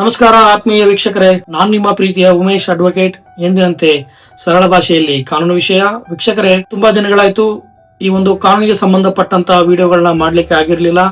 ನಮಸ್ಕಾರ ಆತ್ಮೀಯ ವೀಕ್ಷಕರೇ, ನಾನು ನಿಮ್ಮ ಪ್ರೀತಿಯ ಉಮೇಶ್ ಅಡ್ವೊಕೇಟ್ ಎಂದಿನಂತೆ ಸರಳ ಭಾಷೆಯಲ್ಲಿ ಕಾನೂನು ವಿಷಯ. ವೀಕ್ಷಕರೇ, ತುಂಬಾ ದಿನಗಳಾಯ್ತು ಈ ಒಂದು ಕಾನೂನಿಗೆ ಸಂಬಂಧಪಟ್ಟಂತ ವಿಡಿಯೋಗಳನ್ನ ಮಾಡ್ಲಿಕ್ಕೆ ಆಗಿರ್ಲಿಲ್ಲ.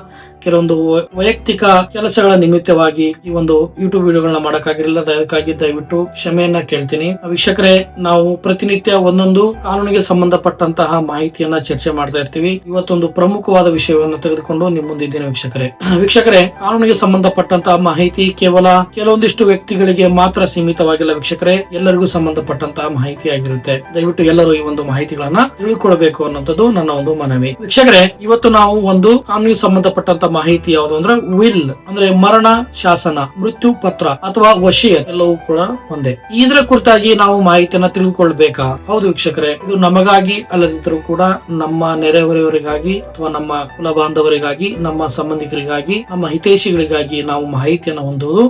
ಕೆಲವೊಂದು ವೈಯಕ್ತಿಕ ಕೆಲಸಗಳ ನಿಮಿತ್ತವಾಗಿ ಈ ಒಂದು ಯೂಟ್ಯೂಬ್ ವಿಡಿಯೋಗಳನ್ನ ಮಾಡಕ್ಕಾಗಿರಲಿಲ್ಲ, ಅದಕ್ಕಾಗಿ ದಯವಿಟ್ಟು ಕ್ಷಮೆಯನ್ನ ಕೇಳ್ತೀನಿ. ವೀಕ್ಷಕರೇ, ನಾವು ಪ್ರತಿನಿತ್ಯ ಒಂದೊಂದು ಕಾನೂನಿಗೆ ಸಂಬಂಧಪಟ್ಟಂತಹ ಮಾಹಿತಿಯನ್ನ ಚರ್ಚೆ ಮಾಡ್ತಾ ಇರ್ತೀವಿ. ಇವತ್ತೊಂದು ಪ್ರಮುಖವಾದ ವಿಷಯವನ್ನು ತೆಗೆದುಕೊಂಡು ನಿಮ್ಮ ಮುಂದಿದ್ದೇನೆ ವೀಕ್ಷಕರೇ. ವೀಕ್ಷಕರೇ, ಕಾನೂನಿಗೆ ಸಂಬಂಧಪಟ್ಟಂತಹ ಮಾಹಿತಿ ಕೇವಲ ಕೆಲವೊಂದಿಷ್ಟು ವ್ಯಕ್ತಿಗಳಿಗೆ ಮಾತ್ರ ಸೀಮಿತವಾಗಿಲ್ಲ ವೀಕ್ಷಕರೇ, ಎಲ್ಲರಿಗೂ ಸಂಬಂಧಪಟ್ಟಂತಹ ಮಾಹಿತಿ ಆಗಿರುತ್ತೆ ದಯವಿಟ್ಟು ಎಲ್ಲರೂ ಈ ಒಂದು ಮಾಹಿತಿಗಳನ್ನ ತಿಳ್ಕೊಳ್ಬೇಕು ಅನ್ನೋದು ನನ್ನ ಒಂದು ಮನವಿ. ವೀಕ್ಷಕರೇ, ಇವತ್ತು ನಾವು ಒಂದು ಕಾನೂನಿಗೆ ಸಂಬಂಧಪಟ್ಟಂತ ಮಾಹಿತಿ ಯಾವುದು ಅಂದ್ರೆ ವಿಲ್ ಅಂದ್ರೆ ಮರಣ, ಶಾಸನ, ಮೃತ್ಯು ಪತ್ರ ಅಥವಾ ವಶಿಯ ಎಲ್ಲವೂ ಕೂಡ ಒಂದೇ. ಇದರ ಕುರಿತಾಗಿ ನಾವು ಮಾಹಿತಿಯನ್ನ ತಿಳಿದುಕೊಳ್ಬೇಕಾ? ಹೌದು ವೀಕ್ಷಕರೇ, ಇದು ನಮಗಾಗಿ ಅಲ್ಲದಿದ್ದರೂ ಕೂಡ ನಮ್ಮ ನೆರೆಹೊರೆಯವರಿಗಾಗಿ ಅಥವಾ ನಮ್ಮ ಕುಲ ಬಾಂಧವರಿಗಾಗಿ ನಮ್ಮ ಸಂಬಂಧಿಕರಿಗಾಗಿ, ನಮ್ಮ ಹಿತೈಷಿಗಳಿಗಾಗಿ ನಾವು ಮಾಹಿತಿಯನ್ನು ಹೊಂದುವುದು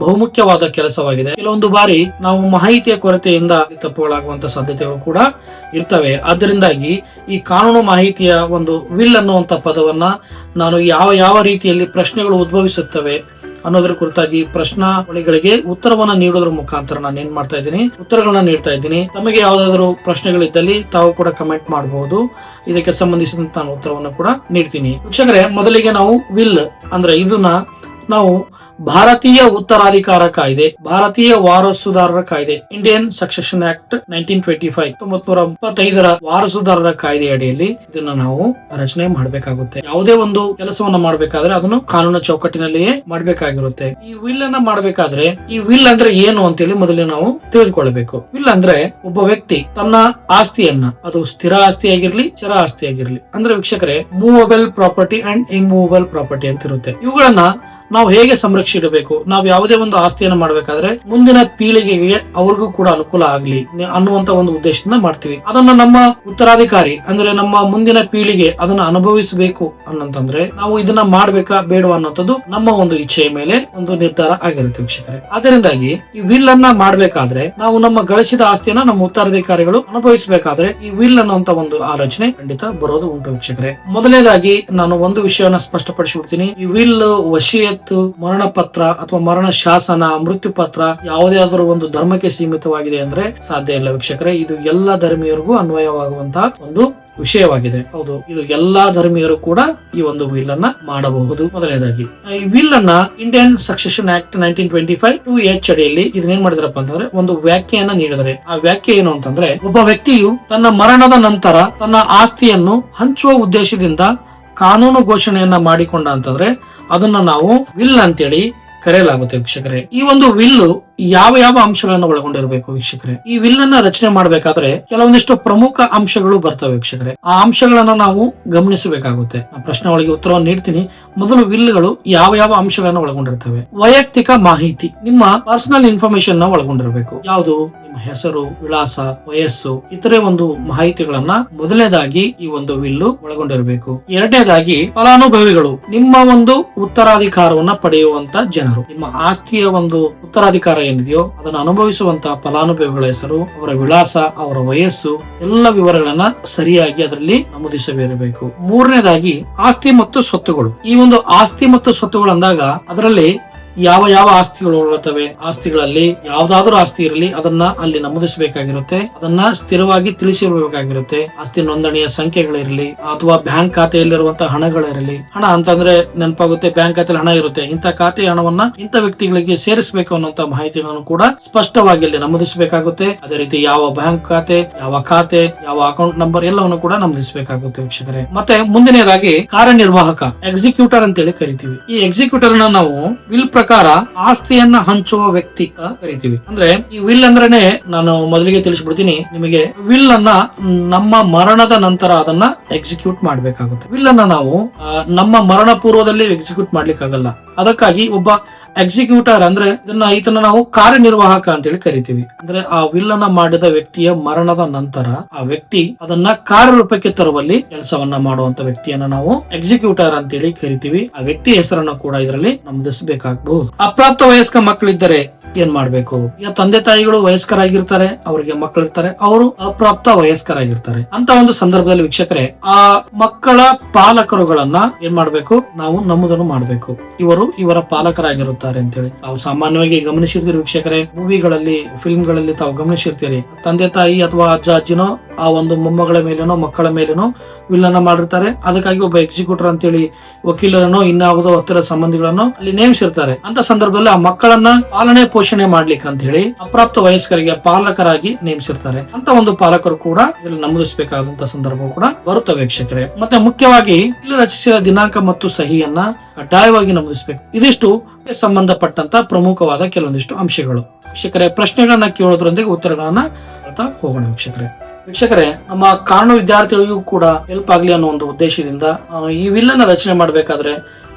ಬಹುಮುಖ್ಯವಾದ ಕೆಲಸವಾಗಿದೆ. ಕೆಲವೊಂದು ಬಾರಿ ನಾವು ಮಾಹಿತಿಯ ಕೊರತೆಯಿಂದ ತಪ್ಪುಗಳಾಗುವಂತ ಸಾಧ್ಯತೆಗಳು ಕೂಡ ಇರ್ತವೆ. ಆದ್ದರಿಂದಾಗಿ ಈ ಕಾನೂನು ಮಾಹಿತಿಯ ಒಂದು ವಿಲ್ ಅನ್ನುವಂತ ಪದವನ್ನ ನಾನು ಯಾವ ಯಾವ ರೀತಿಯಲ್ಲಿ ಪ್ರಶ್ನೆಗಳು ಉದ್ಭವಿಸುತ್ತವೆ ಅನ್ನೋದ್ರ ಕುರಿತಾಗಿ ಪ್ರಶ್ನಾವಳಿಗಳಿಗೆ ಉತ್ತರವನ್ನ ನೀಡೋದ್ರ ಮುಖಾಂತರ ನಾನು ಏನ್ ಮಾಡ್ತಾ ಇದ್ದೀನಿ? ಉತ್ತರಗಳನ್ನ ನೀಡ್ತಾ ಇದ್ದೀನಿ. ತಮಗೆ ಯಾವ್ದಾದ್ರು ಪ್ರಶ್ನೆಗಳಿದ್ದಲ್ಲಿ ತಾವು ಕೂಡ ಕಮೆಂಟ್ ಮಾಡಬಹುದು ಇದಕ್ಕೆ ಸಂಬಂಧಿಸಿದಂತ ನಾನು ಉತ್ತರವನ್ನು ಕೂಡ ನೀಡ್ತೀನಿ. ವೀಕ್ಷಕರೇ, ಮೊದಲಿಗೆ ನಾವು ವಿಲ್ ಅಂದ್ರೆ ಇದನ್ನ ನಾವು ಭಾರತೀಯ ಉತ್ತರಾಧಿಕಾರ ಕಾಯ್ದೆ, ಭಾರತೀಯ ವಾರಸುದಾರರ ಕಾಯ್ದೆ Indian succession act nineteen twenty five ವಾರಸುದಾರರ ಕಾಯ್ದೆ ಅಡಿಯಲ್ಲಿ ಇದನ್ನ ನಾವು ರಚನೆ ಮಾಡಬೇಕಾಗುತ್ತೆ. ಯಾವುದೇ ಒಂದು ಕೆಲಸವನ್ನ ಮಾಡಬೇಕಾದ್ರೆ ಅದನ್ನು ಕಾನೂನು ಚೌಕಟ್ಟಿನಲ್ಲಿಯೇ ಮಾಡಬೇಕಾಗಿರುತ್ತೆ. ಈ ವಿಲ್ ಅನ್ನ ಮಾಡಬೇಕಾದ್ರೆ ಈ ವಿಲ್ ಅಂದ್ರೆ ಏನು ಅಂತೇಳಿ ಮೊದಲೇ ನಾವು ತಿಳಿದುಕೊಳ್ಳಬೇಕು. ವಿಲ್ ಅಂದ್ರೆ ಒಬ್ಬ ವ್ಯಕ್ತಿ ತನ್ನ ಆಸ್ತಿಯನ್ನ, ಅದು ಸ್ಥಿರ ಆಸ್ತಿ ಚರ ಆಸ್ತಿ ಅಂದ್ರೆ ವೀಕ್ಷಕರೇ movable property and immovable property ಅಂತ ಇರುತ್ತೆ ಇವುಗಳನ್ನ ನಾವು ಹೇಗೆ ಸಂರಕ್ಷಿಡಬೇಕು ನಾವು ಯಾವುದೇ ಒಂದು ಆಸ್ತಿಯನ್ನು ಮಾಡಬೇಕಾದ್ರೆ ಮುಂದಿನ ಪೀಳಿಗೆಗೆ ಅವ್ರಿಗೂ ಕೂಡ ಅನುಕೂಲ ಆಗ್ಲಿ ಅನ್ನುವಂತ ಒಂದು ಉದ್ದೇಶದಿಂದ ಮಾಡ್ತೀವಿ. ಅದನ್ನ ನಮ್ಮ ಉತ್ತರಾಧಿಕಾರಿ, ಅಂದ್ರೆ ನಮ್ಮ ಮುಂದಿನ ಪೀಳಿಗೆ ಅದನ್ನ ಅನುಭವಿಸಬೇಕು ಅನ್ನಂತಂದ್ರೆ ನಾವು ಇದನ್ನ ಮಾಡ್ಬೇಕಾ ಬೇಡವಾ ಅನ್ನೋಂಥದ್ದು ನಮ್ಮ ಒಂದು ಇಚ್ಛೆಯ ಮೇಲೆ ಒಂದು ನಿರ್ಧಾರ ಆಗಿರುತ್ತೆ ವೀಕ್ಷಕರೇ. ಅದರಿಂದಾಗಿ ಈ ವಿಲ್ ಅನ್ನ ಮಾಡ್ಬೇಕಾದ್ರೆ ನಾವು ನಮ್ಮ ಗಳಿಸಿದ ಆಸ್ತಿಯನ್ನ ನಮ್ಮ ಉತ್ತರಾಧಿಕಾರಿಗಳು ಅನುಭವಿಸಬೇಕಾದ್ರೆ ಈ ವಿಲ್ ಅನ್ನುವಂತ ಒಂದು ಆಲೋಚನೆ ಖಂಡಿತ ಬರೋದು ಉಂಟು ವೀಕ್ಷಕರೇ. ಮೊದಲನೇದಾಗಿ ನಾನು ಒಂದು ವಿಷಯವನ್ನ ಸ್ಪಷ್ಟಪಡಿಸಿಬಿಡ್ತೀನಿ ಈ ವಿಲ್ ವಶಿಯತ್ತು ಮರಣ ಪತ್ರ ಅಥವಾ ಮರಣ ಶಾಸನ ಮೃತ್ಯು ಪತ್ರ ಯಾವುದೇ ಆದರೂ ಒಂದು ಧರ್ಮಕ್ಕೆ ಸೀಮಿತವಾಗಿದೆ ಅಂದ್ರೆ ಸಾಧ್ಯ ಇಲ್ಲ ವೀಕ್ಷಕರೇ. ಇದು ಎಲ್ಲ ಧರ್ಮೀಯರಿಗೂ ಅನ್ವಯವಾಗುವಂತಹ ಒಂದು ವಿಷಯವಾಗಿದೆ. ಹೌದು, ಇದು ಎಲ್ಲಾ ಧರ್ಮೀಯರು ಕೂಡ ಈ ಒಂದು ವಿಲ್ ಅನ್ನ ಮಾಡಬಹುದು. ಮೊದಲನೇದಾಗಿ, ಈ ವಿಲ್ ಅನ್ನ Indian succession act nineteen twenty five two H ಅಡಿಯಲ್ಲಿ ಇದನ್ನೇನ್ ಮಾಡಿದ್ರಪ್ಪ ಅಂತಂದ್ರೆ ಒಂದು ವ್ಯಾಖ್ಯೆಯನ್ನ ನೀಡಿದರೆ. ಆ ವ್ಯಾಖ್ಯೆ ಏನು ಅಂತಂದ್ರೆ, ಒಬ್ಬ ವ್ಯಕ್ತಿಯು ತನ್ನ ಮರಣದ ನಂತರ ತನ್ನ ಆಸ್ತಿಯನ್ನು ಹಂಚುವ ಉದ್ದೇಶದಿಂದ ಕಾನೂನು ಘೋಷಣೆಯನ್ನ ಮಾಡಿಕೊಂಡ ಅಂತಂದ್ರೆ ಅದನ್ನ ನಾವು ವಿಲ್ ಅಂತೇಳಿ ಕರೆಯಲಾಗುತ್ತೆ ವೀಕ್ಷಕರೇ. ಈ ಒಂದು ವಿಲ್ಲು ಯಾವ ಯಾವ ಅಂಶಗಳನ್ನು ಒಳಗೊಂಡಿರಬೇಕು ವೀಕ್ಷಕರೇ? ಈ ವಿಲ್ ಅನ್ನ ರಚನೆ ಮಾಡಬೇಕಾದ್ರೆ ಕೆಲವೊಂದಿಷ್ಟು ಪ್ರಮುಖ ಅಂಶಗಳು ಬರ್ತವೆ ವೀಕ್ಷಕರೇ. ಆ ಅಂಶಗಳನ್ನ ನಾವು ಗಮನಿಸಬೇಕಾಗುತ್ತೆ. ಆ ಪ್ರಶ್ನೆಗಳಿಗೆ ಉತ್ತರವನ್ನು ನೀಡ್ತೀನಿ. ಮೊದಲು ವಿಲ್ಗಳು ಯಾವ ಯಾವ ಅಂಶಗಳನ್ನು ಒಳಗೊಂಡಿರ್ತವೆ? ವೈಯಕ್ತಿಕ ಮಾಹಿತಿ, ನಿಮ್ಮ ಪರ್ಸನಲ್ ಇನ್ಫಾರ್ಮೇಶನ್ನ ಒಳಗೊಂಡಿರಬೇಕು. ಯಾವುದು? ಹೆಸರು, ವಿಳಾಸ, ವಯಸ್ಸು, ಇತರೆ ಒಂದು ಮಾಹಿತಿಗಳನ್ನ ಮೊದಲನೇದಾಗಿ ಈ ಒಂದು ವಿಲ್ಲು ಒಳಗೊಂಡಿರಬೇಕು. ಎರಡನೇದಾಗಿ, ಫಲಾನುಭವಿಗಳು, ನಿಮ್ಮ ಒಂದು ಉತ್ತರಾಧಿಕಾರವನ್ನ ಪಡೆಯುವಂತ ಜನರು. ನಿಮ್ಮ ಆಸ್ತಿಯ ಒಂದು ಉತ್ತರಾಧಿಕಾರ ಏನಿದೆಯೋ, ಅದನ್ನು ಅನುಭವಿಸುವಂತಹ ಫಲಾನುಭವಿಗಳ ಹೆಸರು, ಅವರ ವಿಳಾಸ, ಅವರ ವಯಸ್ಸು, ಎಲ್ಲ ವಿವರಗಳನ್ನ ಸರಿಯಾಗಿ ಅದರಲ್ಲಿ ನಮೂದಿಸಬೇಕು ಮೂರನೇದಾಗಿ, ಆಸ್ತಿ ಮತ್ತು ಸ್ವತ್ತುಗಳು. ಈ ಒಂದು ಆಸ್ತಿ ಮತ್ತು ಸ್ವತ್ತುಗಳು ಅಂದಾಗ, ಅದರಲ್ಲಿ ಯಾವ ಯಾವ ಆಸ್ತಿಗಳು ಉಳ್ಳುತ್ತವೆ ಆಸ್ತಿಗಳಲ್ಲಿ ಯಾವ್ದಾದ್ರೂ ಆಸ್ತಿ ಇರಲಿ, ಅದನ್ನ ಅಲ್ಲಿ ನಮೂದಿಸಬೇಕಾಗಿರುತ್ತೆ. ಅದನ್ನ ಸ್ಥಿರವಾಗಿ ತಿಳಿಸಿರಬೇಕಾಗಿರುತ್ತೆ. ಆಸ್ತಿ ನೋಂದಣಿಯ ಸಂಖ್ಯೆಗಳಿರಲಿ, ಅಥವಾ ಬ್ಯಾಂಕ್ ಖಾತೆಯಲ್ಲಿರುವಂತಹ ಹಣಗಳಿರಲಿ. ಹಣ ಅಂತಂದ್ರೆ ನೆನಪಾಗುತ್ತೆ, ಬ್ಯಾಂಕ್ ಖಾತೆಯಲ್ಲಿ ಹಣ ಇರುತ್ತೆ. ಇಂಥ ಖಾತೆ ಹಣವನ್ನ ಇಂಥ ವ್ಯಕ್ತಿಗಳಿಗೆ ಸೇರಿಸಬೇಕು ಅನ್ನುವಂತ ಮಾಹಿತಿಗಳನ್ನು ಕೂಡ ಸ್ಪಷ್ಟವಾಗಿ ಅಲ್ಲಿ ನಮೂದಿಸಬೇಕಾಗುತ್ತೆ. ಅದೇ ರೀತಿ ಯಾವ ಬ್ಯಾಂಕ್ ಖಾತೆ, ಯಾವ ಖಾತೆ, ಯಾವ ಅಕೌಂಟ್ ನಂಬರ್ ಎಲ್ಲವನ್ನು ಕೂಡ ನಮೂದಿಸಬೇಕಾಗುತ್ತೆ ವೀಕ್ಷಕರೇ. ಮತ್ತೆ ಮುಂದಿನದಾಗಿ ಕಾರ್ಯನಿರ್ವಾಹಕ, ಎಕ್ಸಿಕ್ಯೂಟರ್ ಅಂತೇಳಿ ಕರಿತೀವಿ. ಈ ಎಕ್ಸಿಕ್ಯೂಟರ್ ನಾವು ವಿಲ್ ಪ್ರಕಾರ ಆಸ್ತಿಯನ್ನ ಹಂಚುವ ವ್ಯಕ್ತಿ ಕರಿತೀವಿ. ಅಂದ್ರೆ ಈ ವಿಲ್ ಅಂದ್ರೇನೆ ನಾನು ಮೊದಲಿಗೆ ತಿಳಿಸ್ಬಿಡ್ತೀನಿ, ನಿಮಗೆ ವಿಲ್ ಅನ್ನ ನಮ್ಮ ಮರಣದ ನಂತರ ಅದನ್ನ ಎಕ್ಸಿಕ್ಯೂಟ್ ಮಾಡ್ಬೇಕಾಗುತ್ತೆ. ವಿಲ್ ಅನ್ನ ನಾವು ನಮ್ಮ ಮರಣ ಪೂರ್ವದಲ್ಲಿ ಎಕ್ಸಿಕ್ಯೂಟ್ ಮಾಡ್ಲಿಕ್ಕಾಗಲ್ಲ. ಅದಕ್ಕಾಗಿ ಒಬ್ಬ ಎಕ್ಸಿಕ್ಯೂಟರ್ ಅಂದ್ರೆ ಇದನ್ನ ಈತನ ನಾವು ಕಾರ್ಯನಿರ್ವಾಹಕ ಅಂತೇಳಿ ಕರಿತೀವಿ. ಅಂದ್ರೆ ಆ ವಿಲ್ ಅನ್ನ ಮಾಡಿದ ವ್ಯಕ್ತಿಯ ಮರಣದ ನಂತರ ಆ ವ್ಯಕ್ತಿ ಅದನ್ನ ಕಾರ್ಯರೂಪಕ್ಕೆ ತರುವಲ್ಲಿ ಕೆಲಸವನ್ನ ಮಾಡುವಂತ ವ್ಯಕ್ತಿಯನ್ನ ನಾವು ಎಕ್ಸಿಕ್ಯೂಟರ್ ಅಂತೇಳಿ ಕರಿತೀವಿ. ಆ ವ್ಯಕ್ತಿ ಹೆಸರನ್ನ ಕೂಡ ಇದರಲ್ಲಿ ನಮೂದಿಸಬೇಕಾಗಬಹುದು. ಅಪ್ರಾಪ್ತ ವಯಸ್ಕ ಮಕ್ಕಳಿದ್ದರೆ ಏನ್ ಮಾಡ್ಬೇಕು? ಈಗ ತಂದೆ ತಾಯಿಗಳು ವಯಸ್ಕರಾಗಿರ್ತಾರೆ, ಅವರಿಗೆ ಮಕ್ಕಳಿರ್ತಾರೆ ಅವರು ಅಪ್ರಾಪ್ತ ವಯಸ್ಕರಾಗಿರ್ತಾರೆ. ಅಂತ ಒಂದು ಸಂದರ್ಭದಲ್ಲಿ ವೀಕ್ಷಕರೇ, ಆ ಮಕ್ಕಳ ಪಾಲಕರುಗಳನ್ನ ಏನ್ ಮಾಡ್ಬೇಕು? ನಾವು ನಮ್ಮದನ್ನು ಮಾಡ್ಬೇಕು. ಇವರು ಇವರ ಪಾಲಕರಾಗಿರುತ್ತಾರೆ ಅಂತ ಹೇಳಿ ತಾವು ಸಾಮಾನ್ಯವಾಗಿ ಗಮನಿಸಿರ್ತೀರಿ ವೀಕ್ಷಕರೇ, ಮೂವಿಗಳಲ್ಲಿ ಫಿಲ್ಮ್ಗಳಲ್ಲಿ ತಾವು ಗಮನಿಸಿರ್ತೀರಿ. ತಂದೆ ತಾಯಿ ಅಥವಾ ಅಜ್ಜ, ಅಜ್ಜಿನೋ ಆ ಒಂದು ಮೊಮ್ಮಗಳ ಮೇಲೇನೋ, ಮಕ್ಕಳ ಮೇಲೇನೋ ವಿಲ್ಲನ ಮಾಡಿರ್ತಾರೆ. ಅದಕ್ಕಾಗಿ ಒಬ್ಬ ಎಕ್ಸಿಕ್ಯೂಟರ್ ಅಂತೇಳಿ ವಕೀಲರನ್ನು, ಇನ್ನಾವುದೋ ಹತ್ತಿರ ಸಂಬಂಧಿಗಳನ್ನು ಅಲ್ಲಿ ನೇಮಿಸಿರ್ತಾರೆ. ಅಂತ ಸಂದರ್ಭದಲ್ಲಿ ಆ ಮಕ್ಕಳನ್ನ ಪಾಲನೆ ಪೋಷಣೆ ಮಾಡ್ಲಿಕ್ಕೆ ಅಂತ ಹೇಳಿ ಅಪ್ರಾಪ್ತ ವಯಸ್ಕರಿಗೆ ಪಾಲಕರಾಗಿ ನೇಮಿಸಿರ್ತಾರೆ. ಅಂತ ಒಂದು ಪಾಲಕರು ಕೂಡ ಇದರಲ್ಲಿ ನಮೂದಿಸಬೇಕಾದಂತ ಸಂದರ್ಭ ಕೂಡ ಬರುತ್ತೆ ವೀಕ್ಷಕರೇ. ಮತ್ತೆ ಮುಖ್ಯವಾಗಿ ಇಲ್ಲಿ ರಚಿಸಿದ ದಿನಾಂಕ ಮತ್ತು ಸಹಿಯನ್ನ ಕಡ್ಡಾಯವಾಗಿ ನಮೂದಿಸಬೇಕು. ಇದಿಷ್ಟು ಸಂಬಂಧಪಟ್ಟಂತ ಪ್ರಮುಖವಾದ ಕೆಲವೊಂದಿಷ್ಟು ಅಂಶಗಳು. ವೀಕ್ಷಕರೇ, ಪ್ರಶ್ನೆಗಳನ್ನ ಕೇಳೋದ್ರೊಂದಿಗೆ ಉತ್ತರಗಳನ್ನ ಹೋಗೋಣ ವೀಕ್ಷಕರೇ. ವೀಕ್ಷಕರೇ, ನಮ್ಮ ಕಾರಣ ವಿದ್ಯಾರ್ಥಿಗಳಿಗೂ ಕೂಡ ಹೆಲ್ಪ್ ಆಗಲಿ ಅನ್ನೋ ಒಂದು ಉದ್ದೇಶದಿಂದ ಈ ವಿಲ್ಲನ್ನ ರಚನೆ ಮಾಡಬೇಕಾದ್ರೆ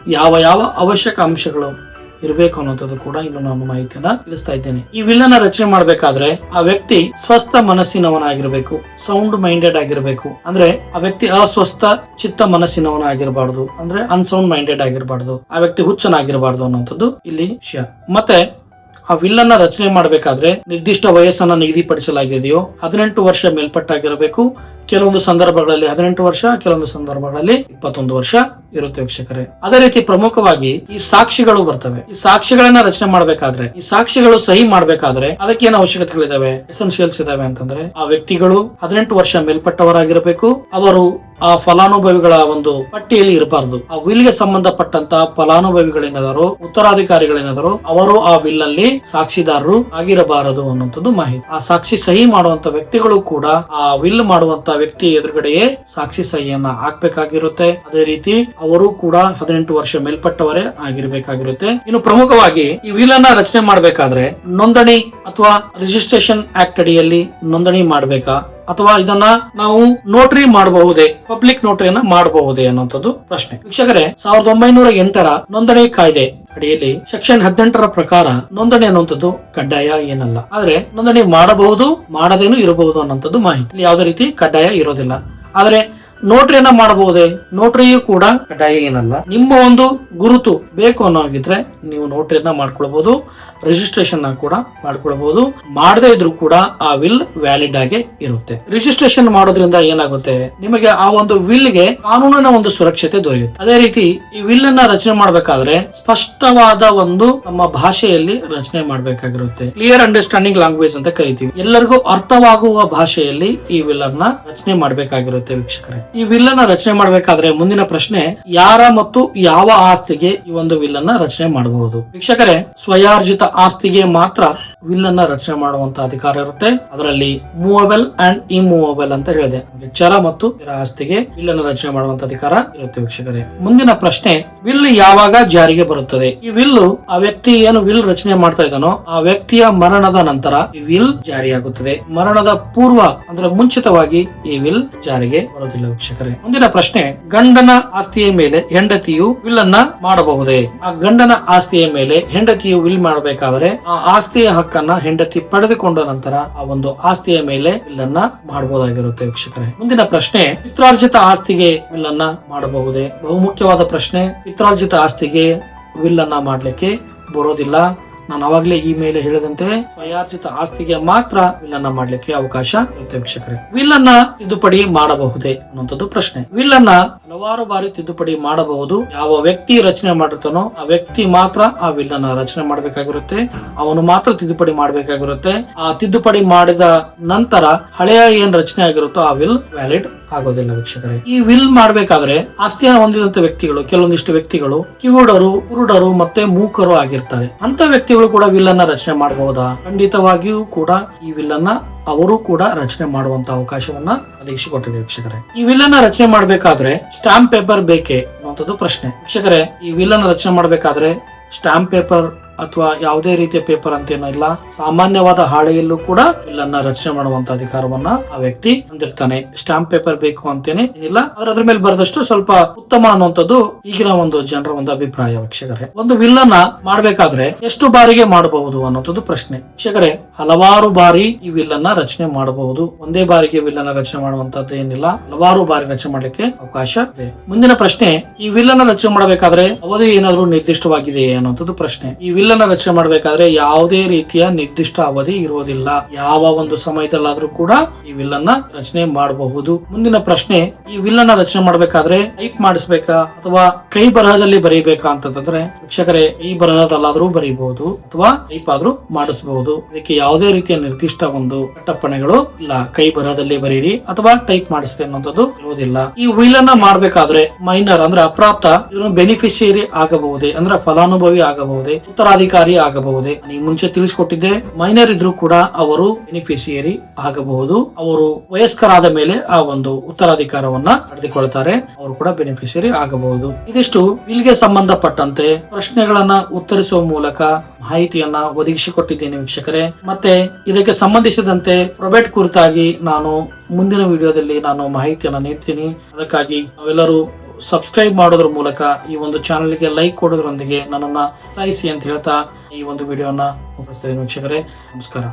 ಯಾವ ಯಾವ ಅವಶ್ಯಕ ಅಂಶಗಳು ಇರಬೇಕು ಅನ್ನೋದು ಕೂಡ ಇನ್ನು ನಾನು ಮಾಹಿತಿಯನ್ನ ತಿಳಿಸ್ತಾ ಇದ್ದೇನೆ. ಈ ವಿಲ್ಲನ್ನ ರಚನೆ ಮಾಡಬೇಕಾದ್ರೆ ಆ ವ್ಯಕ್ತಿ ಸ್ವಸ್ಥ ಮನಸ್ಸಿನವನಾಗಿರ್ಬೇಕು ಸೌಂಡ್ ಮೈಂಡೆಡ್ ಆಗಿರ್ಬೇಕು. ಅಂದ್ರೆ ಆ ವ್ಯಕ್ತಿ ಅಸ್ವಸ್ಥ ಚಿತ್ತ ಮನಸ್ಸಿನವನಾಗಿರಬಾರ್ದು. ಅಂದ್ರೆ ಅನ್ಸೌಂಡ್ ಮೈಂಡೆಡ್ ಆಗಿರಬಾರ್ದು. ಆ ವ್ಯಕ್ತಿ ಹುಚ್ಚನಾಗಿರಬಾರ್ದು ಅನ್ನೋಂಥದ್ದು ಇಲ್ಲಿ ವಿಷಯ. ಮತ್ತೆ ಆ ವಿಲ್ಲನ್ನ ರಚನೆ ಮಾಡಬೇಕಾದ್ರೆ ನಿರ್ದಿಷ್ಟ ವಯಸ್ಸನ್ನ ನಿಗದಿಪಡಿಸಲಾಗಿದೆಯೋ ಹದಿನೆಂಟು ವರ್ಷ ಮೇಲ್ಪಟ್ಟಾಗಿರಬೇಕು. ಕೆಲವೊಂದು ಸಂದರ್ಭಗಳಲ್ಲಿ ಹದಿನೆಂಟು ವರ್ಷ, ಕೆಲವೊಂದು ಸಂದರ್ಭಗಳಲ್ಲಿ ಇಪ್ಪತ್ತೊಂದು ವರ್ಷ. ಇರುತ್ತೆ ವೀಕ್ಷಕರೇ. ಅದೇ ರೀತಿ ಪ್ರಮುಖವಾಗಿ ಈ ಸಾಕ್ಷಿಗಳು ಬರ್ತವೆ. ಈ ಸಾಕ್ಷಿಗಳನ್ನ ರಚನೆ ಮಾಡಬೇಕಾದ್ರೆ, ಈ ಸಾಕ್ಷಿಗಳು ಸಹಿ ಮಾಡಬೇಕಾದ್ರೆ ಅದಕ್ಕೆ ಏನು ಅವಶ್ಯಕತೆಗಳಿದಾವೆ ಎಸೆನ್ಶಿಯಲ್ಸ್ ಇದಾವೆ ಅಂತಂದ್ರೆ ಆ ವ್ಯಕ್ತಿಗಳು ಹದಿನೆಂಟು ವರ್ಷ ಮೇಲ್ಪಟ್ಟವರಾಗಿರಬೇಕು. ಅವರು ಆ ಫಲಾನುಭವಿಗಳ ಒಂದು ಪಟ್ಟಿಯಲ್ಲಿ ಇರಬಾರದು. ಆ ವಿಲ್ಗೆ ಸಂಬಂಧಪಟ್ಟಂತ ಫಲಾನುಭವಿಗಳೇನಾದರು, ಉತ್ತರಾಧಿಕಾರಿಗಳೇನಾದರೂ, ಅವರು ಆ ವಿಲ್ ಅಲ್ಲಿ ಸಾಕ್ಷಿದಾರರು ಆಗಿರಬಾರದು ಅನ್ನುವಂಥದ್ದು ಮಾಹಿತಿ. ಆ ಸಾಕ್ಷಿ ಸಹಿ ಮಾಡುವಂತ ವ್ಯಕ್ತಿಗಳು ಕೂಡ ಆ ವಿಲ್ ಮಾಡುವಂತ ವ್ಯಕ್ತಿ ಎದುರುಗಡೆಯೇ ಸಾಕ್ಷಿ ಸಹಿಯನ್ನ ಹಾಕ್ಬೇಕಾಗಿರುತ್ತೆ. ಅದೇ ರೀತಿ ಅವರು ಕೂಡ ಹದಿನೆಂಟು ವರ್ಷ ಮೇಲ್ಪಟ್ಟವರೇ ಆಗಿರಬೇಕಾಗಿರುತ್ತೆ. ಇನ್ನು ಪ್ರಮುಖವಾಗಿ ಈ ವಿಲ್ ಅನ್ನ ರಚನೆ ಮಾಡಬೇಕಾದ್ರೆ ನೋಂದಣಿ ಅಥವಾ ರಿಜಿಸ್ಟ್ರೇಷನ್ ಆಕ್ಟ್ ಅಡಿಯಲ್ಲಿ ನೋಂದಣಿ ಮಾಡಬೇಕಾ? ಅಥವಾ ಇದನ್ನ ನಾವು ನೋಟ್ರಿ ಮಾಡಬಹುದೇ? ಪಬ್ಲಿಕ್ ನೋಟರಿಯನ್ನ ಮಾಡಬಹುದೇ ಅನ್ನುವಂಥದ್ದು ಪ್ರಶ್ನೆ. ವೀಕ್ಷಕರೇ, ಸಾವಿರದ ಒಂಬೈನೂರ ಎಂಟರ ನೋಂದಣಿ ಕಾಯ್ದೆ ಅಡಿಯಲ್ಲಿ ಸೆಕ್ಷನ್ ಹದಿನೆಂಟರ ಪ್ರಕಾರ ನೋಂದಣಿ ಅನ್ನುವಂಥದ್ದು ಕಡ್ಡಾಯ ಏನಲ್ಲ. ಆದ್ರೆ ನೋಂದಣಿ ಮಾಡಬಹುದು, ಮಾಡದೇನು ಇರಬಹುದು ಅನ್ನುವಂಥದ್ದು ಮಾಹಿತಿ. ಯಾವುದೇ ರೀತಿ ಕಡ್ಡಾಯ ಇರೋದಿಲ್ಲ. ಆದ್ರೆ ನೋಟ್ರಿಯನ್ನ ಮಾಡಬಹುದೇ? ನೋಟ್ರಿಯು ಕೂಡ ಕಡ್ಡಾಯ ಏನಲ್ಲ. ನಿಮ್ಮ ಒಂದು ಗುರುತು ಬೇಕು ಅನ್ನೋ ಹಾಗಿದ್ರೆ ನೀವು ನೋಟ್ರಿಯನ್ನ ಮಾಡ್ಕೊಳ್ಬಹುದು ರಿಜಿಸ್ಟ್ರೇಷನ್ ಕೂಡ ಮಾಡ್ಕೊಳ್ಬಹುದು ಮಾಡದೇ ಇದ್ರು ಕೂಡ ಆ ವಿಲ್ ವ್ಯಾಲಿಡ್ ಆಗಿ ಇರುತ್ತೆ. ರಿಜಿಸ್ಟ್ರೇಷನ್ ಮಾಡೋದ್ರಿಂದ ಏನಾಗುತ್ತೆ? ನಿಮಗೆ ಆ ಒಂದು ವಿಲ್ಗೆ ಕಾನೂನಿನ ಒಂದು ಸುರಕ್ಷತೆ ದೊರೆಯುತ್ತೆ. ಅದೇ ರೀತಿ ಈ ವಿಲ್ ಅನ್ನ ರಚನೆ ಮಾಡಬೇಕಾದ್ರೆ ಸ್ಪಷ್ಟವಾದ ಒಂದು ನಮ್ಮ ಭಾಷೆಯಲ್ಲಿ ರಚನೆ ಮಾಡಬೇಕಾಗಿರುತ್ತೆ. ಕ್ಲಿಯರ್ ಅಂಡರ್ಸ್ಟ್ಯಾಂಡಿಂಗ್ ಲ್ಯಾಂಗ್ವೇಜ್ ಅಂತ ಕರಿತೀವಿ. ಎಲ್ಲರಿಗೂ ಅರ್ಥವಾಗುವ ಭಾಷೆಯಲ್ಲಿ ಈ ವಿಲ್ ಅನ್ನ ರಚನೆ ಮಾಡಬೇಕಾಗಿರುತ್ತೆ ವೀಕ್ಷಕರೇ. ಈ ವಿಲ್ ಅನ್ನ ರಚನೆ ಮಾಡಬೇಕಾದ್ರೆ ಮುಂದಿನ ಪ್ರಶ್ನೆ, ಯಾರ ಮತ್ತು ಯಾವ ಆಸ್ತಿಗೆ ಈ ಒಂದು ವಿಲ್ ಅನ್ನ ರಚನೆ ಮಾಡಬಹುದು ವೀಕ್ಷಕರೇ, ಸ್ವಯಾರ್ಜಿತ ಆಸ್ತಿಗೆ ಮಾತ್ರ ವಿಲ್ ಅನ್ನ ರಚನೆ ಮಾಡುವಂತ ಅಧಿಕಾರ ಇರುತ್ತೆ. ಅದರಲ್ಲಿ ಮೂವಬಲ್ ಅಂಡ್ ಇಮೂವಬಲ್ ಅಂತ ಹೇಳಿದೆ. ಚರ ಮತ್ತು ಇದರ ಆಸ್ತಿಗೆ ವಿಲ್ ಅನ್ನ ರಚನೆ ಮಾಡುವಂತ ಅಧಿಕಾರ ಇರುತ್ತೆ ವೀಕ್ಷಕರೇ. ಮುಂದಿನ ಪ್ರಶ್ನೆ, ವಿಲ್ ಯಾವಾಗ ಜಾರಿಗೆ ಬರುತ್ತದೆ? ಈ ವಿಲ್ ಆ ವ್ಯಕ್ತಿ ಏನು ವಿಲ್ ರಚನೆ ಮಾಡ್ತಾ ಇದ್ದಾನೋ, ಆ ವ್ಯಕ್ತಿಯ ಮರಣದ ನಂತರ ಈ ವಿಲ್ ಜಾರಿಯಾಗುತ್ತದೆ. ಮರಣದ ಪೂರ್ವ, ಅಂದ್ರೆ ಮುಂಚಿತವಾಗಿ ಈ ವಿಲ್ ಜಾರಿಗೆ ಬರುವುದಿಲ್ಲ ವೀಕ್ಷಕರೇ. ಮುಂದಿನ ಪ್ರಶ್ನೆ, ಗಂಡನ ಆಸ್ತಿಯ ಮೇಲೆ ಹೆಂಡತಿಯು ವಿಲ್ ಅನ್ನ ಮಾಡಬಹುದೇ? ಆ ಗಂಡನ ಆಸ್ತಿಯ ಮೇಲೆ ಹೆಂಡತಿಯು ವಿಲ್ ಮಾಡಬೇಕಾದರೆ ಆ ಆಸ್ತಿಯ ಹಕ್ಕನ್ನ ಹೆಂಡತಿ ಪಡೆದುಕೊಂಡ ನಂತರ ಆ ಒಂದು ಆಸ್ತಿಯ ಮೇಲೆ ಇಲ್ಲನ್ನ ಮಾಡಬಹುದಾಗಿರುತ್ತೆ ವೀಕ್ಷಕರೇ. ಮುಂದಿನ ಪ್ರಶ್ನೆ, ಪಿತ್ರಾರ್ಜಿತ ಆಸ್ತಿಗೆ ವಿಲ್ಲನ್ನ ಮಾಡಬಹುದೇ? ಬಹುಮುಖ್ಯವಾದ ಪ್ರಶ್ನೆ, ಪಿತ್ರಾರ್ಜಿತ ಆಸ್ತಿಗೆ ವಿಲ್ಲನ್ನ ಮಾಡ್ಲಿಕ್ಕೆ ಬರೋದಿಲ್ಲ ನಾನು ಅವಾಗಲೇ ಈ ಮೇಲೆ ಹೇಳಿದಂತೆ ಸ್ವಯಾರ್ಜಿತ ಆಸ್ತಿಗೆ ಮಾತ್ರ ವಿಲ್ ಅನ್ನ ಮಾಡ್ಲಿಕ್ಕೆ ಅವಕಾಶ ಇರುತ್ತೆ ವೀಕ್ಷಕರೇ. ವಿಲ್ ಅನ್ನ ತಿದ್ದುಪಡಿ ಮಾಡಬಹುದೇ ಅನ್ನುವಂಥದ್ದು ಪ್ರಶ್ನೆ. ವಿಲ್ ಅನ್ನ ಹಲವಾರು ಬಾರಿ ತಿದ್ದುಪಡಿ ಮಾಡಬಹುದು. ಯಾವ ವ್ಯಕ್ತಿ ರಚನೆ ಮಾಡಿರ್ತಾನೋ ಆ ವ್ಯಕ್ತಿ ಮಾತ್ರ ಆ ವಿಲ್ ಅನ್ನ ರಚನೆ ಮಾಡಬೇಕಾಗಿರುತ್ತೆ. ಅವನು ಮಾತ್ರ ತಿದ್ದುಪಡಿ ಮಾಡಬೇಕಾಗಿರುತ್ತೆ. ಆ ತಿದ್ದುಪಡಿ ಮಾಡಿದ ನಂತರ ಹಳೆಯ ಏನ್ ರಚನೆ ಆಗಿರುತ್ತೋ ಆ ವಿಲ್ ವ್ಯಾಲಿಡ್ ಆಗೋದಿಲ್ಲ ವೀಕ್ಷಕರೇ. ಈ ವಿಲ್ ಮಾಡಬೇಕಾದ್ರೆ ಆಸ್ತಿಯನ್ನು ಹೊಂದಿದಂತ ವ್ಯಕ್ತಿಗಳು, ಕೆಲವೊಂದಿಷ್ಟು ವ್ಯಕ್ತಿಗಳು ಕಿವುಡರು, ಕುರುಡರು ಮತ್ತೆ ಮೂಕರು ಆಗಿರ್ತಾರೆ. ಅಂತ ವ್ಯಕ್ತಿಗಳು ಕೂಡ ವಿಲ್ಲನ್ನ ರಚನೆ ಮಾಡಬಹುದಾ ಖಂಡಿತವಾಗಿಯೂ ಕೂಡ ಈ ವಿಲ್ಲನ್ನ ಅವರು ಕೂಡ ರಚನೆ ಮಾಡುವಂತ ಅವಕಾಶವನ್ನ ಒದಗಿಸಿಕೊಟ್ಟಿದೆ ವೀಕ್ಷಕರೇ. ಈ ವಿಲ್ಲನ್ನ ರಚನೆ ಮಾಡಬೇಕಾದ್ರೆ ಸ್ಟಾಂಪ್ ಪೇಪರ್ ಬೇಕೇ ಅನ್ನುವಂಥದ್ದು ಪ್ರಶ್ನೆ. ವೀಕ್ಷಕರೇ, ಈ ವಿಲ್ಲನ್ನ ರಚನೆ ಮಾಡಬೇಕಾದ್ರೆ ಸ್ಟಾಂಪ್ ಪೇಪರ್ ಅಥವಾ ಯಾವುದೇ ರೀತಿಯ ಪೇಪರ್ ಅಂತ ಏನಿಲ್ಲ ಸಾಮಾನ್ಯವಾದ ಹಾಳೆಯಲ್ಲೂ ಕೂಡ ಬಿಲ್ಲನ್ನ ರಚನೆ ಮಾಡುವಂತ ಅಧಿಕಾರವನ್ನ ಆ ವ್ಯಕ್ತಿ ಹೊಂದಿರ್ತಾನೆ. ಸ್ಟಾಂಪ್ ಪೇಪರ್ ಬೇಕು ಅಂತೇನೆ ಏನಿಲ್ಲ. ಅವ್ರ ಅದ್ರ ಮೇಲೆ ಬರೆದಷ್ಟು ಸ್ವಲ್ಪ ಉತ್ತಮ ಅನ್ನುವಂಥದ್ದು ಈಗಿನ ಒಂದು ಜನರ ಒಂದು ಅಭಿಪ್ರಾಯ ವೀಕ್ಷಕರೇ. ಒಂದು ವಿಲ್ ಅನ್ನ ಮಾಡ್ಬೇಕಾದ್ರೆ ಎಷ್ಟು ಬಾರಿಗೆ ಮಾಡಬಹುದು ಅನ್ನೋದು ಪ್ರಶ್ನೆ. ವೀಕ್ಷಕರೇ, ಹಲವಾರು ಬಾರಿ ಈ ವಿಲ್ ಅನ್ನ ರಚನೆ ಮಾಡಬಹುದು. ಒಂದೇ ಬಾರಿಗೆ ವಿಲ್ಲನ್ನ ರಚನೆ ಮಾಡುವಂತದ್ದು ಏನಿಲ್ಲ. ಹಲವಾರು ಬಾರಿ ರಚನೆ ಮಾಡಲಿಕ್ಕೆ ಅವಕಾಶ ಇದೆ. ಮುಂದಿನ ಪ್ರಶ್ನೆ, ಈ ವಿಲ್ಲನ್ನ ರಚನೆ ಮಾಡಬೇಕಾದ್ರೆ ಅವಧಿ ಏನಾದ್ರೂ ನಿರ್ದಿಷ್ಟವಾಗಿದೆಯೇ ಅನ್ನೋದು ಪ್ರಶ್ನೆ. ಈ ವಿಲ್ ವಿಲ್ಲನ್ನ ರಚನೆ ಮಾಡಬೇಕಾದ್ರೆ ಯಾವುದೇ ರೀತಿಯ ನಿರ್ದಿಷ್ಟ ಅವಧಿ ಇರೋದಿಲ್ಲ. ಯಾವ ಒಂದು ಸಮಯದಲ್ಲಾದ್ರೂ ಕೂಡ ಈ ವಿಲ್ಲನ್ನ ರಚನೆ ಮಾಡಬಹುದು. ಮುಂದಿನ ಪ್ರಶ್ನೆ, ಈ ವಿಲ್ಲನ್ನ ರಚನೆ ಮಾಡಬೇಕಾದ್ರೆ ಟೈಪ್ ಮಾಡಿಸ್ಬೇಕಾ ಅಥವಾ ಕೈ ಬರಹದಲ್ಲಿ ಬರೀಬೇಕಾ ಅಂತಂದ್ರೆ ವೀಕ್ಷಕರೇ, ಈ ಬರಹದಲ್ಲಾದ್ರೂ ಬರೀಬಹುದು ಅಥವಾ ಟೈಪ್ ಆದ್ರೂ ಮಾಡಿಸಬಹುದು. ಇದಕ್ಕೆ ಯಾವುದೇ ರೀತಿಯ ನಿರ್ದಿಷ್ಟ ಒಂದು ಕಟ್ಟಪ್ಪಣೆಗಳು ಇಲ್ಲ. ಕೈ ಬರಹದಲ್ಲಿ ಬರೀರಿ ಅಥವಾ ಟೈಪ್ ಮಾಡಿಸ್ತೇ ಅನ್ನೋದು ಇರುವುದಿಲ್ಲ ಈ ವಿಲ್ಲನ್ನ ಮಾಡಬೇಕಾದ್ರೆ ಮೈನರ್ ಅಂದ್ರೆ ಅಪ್ರಾಪ್ತ ಇವನು ಬೆನಿಫಿಷಿಯರಿ ಆಗಬಹುದೇ, ಅಂದ್ರೆ ಫಲಾನುಭವಿ ಆಗಬಹುದೇ ಉತ್ತರಾಧಿಕಾರಿ ಆಗಬಹುದೇ? ಮುಂಚೆ ತಿಳಿಸಿಕೊಟ್ಟಿದ್ದೆ. ಮೈನರ್ ಇದ್ರೂ ಕೂಡ ಅವರು ಬೆನಿಫಿಷಿಯರಿ ಆಗಬಹುದು. ಅವರು ವಯಸ್ಕರಾದ ಮೇಲೆ ಆ ಒಂದು ಉತ್ತರಾಧಿಕಾರವನ್ನ ಪಡೆದುಕೊಳ್ತಾರೆ. ಅವರು ಕೂಡ ಬೆನಿಫಿಷಿಯರಿ ಆಗಬಹುದು. ಇದಿಷ್ಟು ಬಿಲ್ಗೆ ಸಂಬಂಧಪಟ್ಟಂತೆ ಪ್ರಶ್ನೆಗಳನ್ನ ಉತ್ತರಿಸುವ ಮೂಲಕ ಮಾಹಿತಿಯನ್ನ ಒದಗಿಸಿಕೊಟ್ಟಿದ್ದೇನೆ ವೀಕ್ಷಕರೇ. ಮತ್ತೆ ಇದಕ್ಕೆ ಸಂಬಂಧಿಸಿದಂತೆ ಪ್ರೊಬೆಟ್ ಕುರಿತಾಗಿ ನಾನು ಮುಂದಿನ ವಿಡಿಯೋದಲ್ಲಿ ನಾನು ಮಾಹಿತಿಯನ್ನ ನೀಡ್ತೀನಿ. ಅದಕ್ಕಾಗಿ ನಾವೆಲ್ಲರೂ ಸಬ್ಸ್ಕ್ರೈಬ್ ಮಾಡೋದ್ರ ಮೂಲಕ ಈ ಒಂದು ಚಾನಲ್ಗೆ ಲೈಕ್ ಕೊಡೋದ್ರೊಂದಿಗೆ ನನ್ನನ್ನು ಸಾಯಿಸಿ ಅಂತ ಹೇಳ್ತಾ ಈ ಒಂದು ವಿಡಿಯೋನ ಮುಗಿಸ್ತೇನೆ ವೀಕ್ಷಕರೇ. ನಮಸ್ಕಾರ.